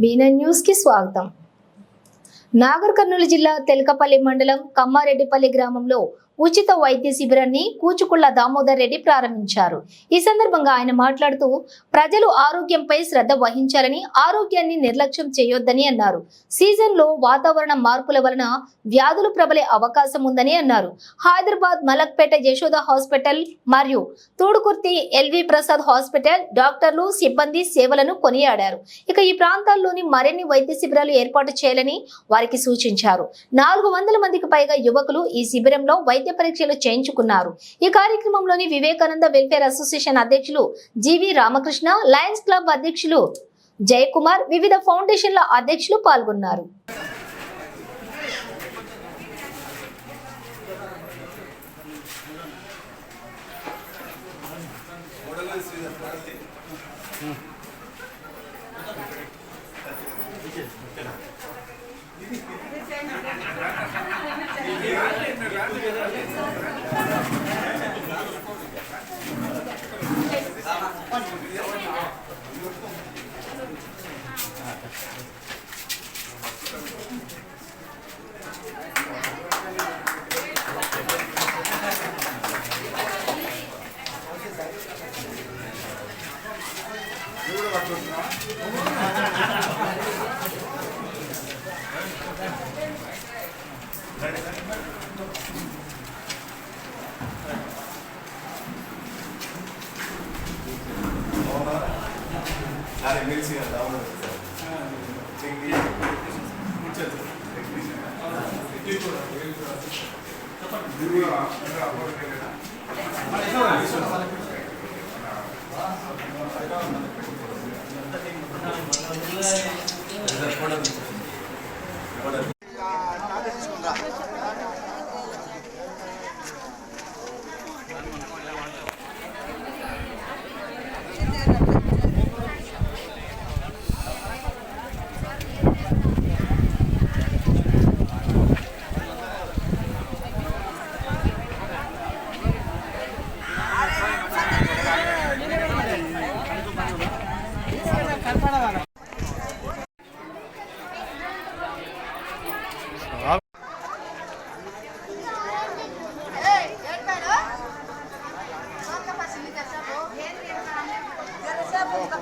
బీనన్ న్యూస్కి స్వాగతం. నాగర్ కర్నూలు జిల్లా తెలకపల్లి మండలం కమ్మారెడ్డిపల్లి గ్రామంలో ఉచిత వైద్య శిబిరాన్ని కూచుకుళ్ళ దామోదర్ రెడ్డి ప్రారంభించారు. ఈ సందర్భంగా ఆయన మాట్లాడుతూ ప్రజలు ఆరోగ్యంపై శ్రద్ధ వహించాలని ఆరోగ్యాన్ని నిర్లక్ష్యం చేయొద్దని అన్నారు. సీజన్లో వాతావరణ మార్పుల వలన వ్యాధులు ప్రబలే అవకాశం ఉందని అన్నారు. హైదరాబాద్ మలక్పేట యశోద హాస్పిటల్ మరియు తూడుకుర్తి ఎల్వి ప్రసాద్ హాస్పిటల్ డాక్టర్లు సిబ్బంది సేవలను కొనియాడారు. ఇక ఈ ప్రాంతాల్లోని మరిన్ని వైద్య శిబిరాలు ఏర్పాటు చేయాలని వారికి సూచించారు. నాలుగు వందల మందికి పైగా యువకులు ఈ శిబిరంలో వైద్య పరీక్షలు చేయించుకున్నారు. ఈ కార్యక్రమంలోని వివేకానంద వెల్ఫేర్ అసోసియేషన్ అధ్యక్షులు జీవి రామకృష్ణ లయన్స్ క్లబ్ అధ్యక్షులు జయకుమార్ వివిధ ఫౌండేషన్ల అధ్యక్షులు పాల్గొన్నారు. నాది ఎమ్మెల్సీ కదా అవును Gracias.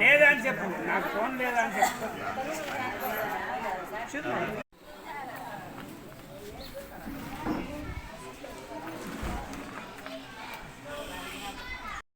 లేదని చెప్పు. నాకు ఫోన్ లేదని చెప్పు. చూద్దాం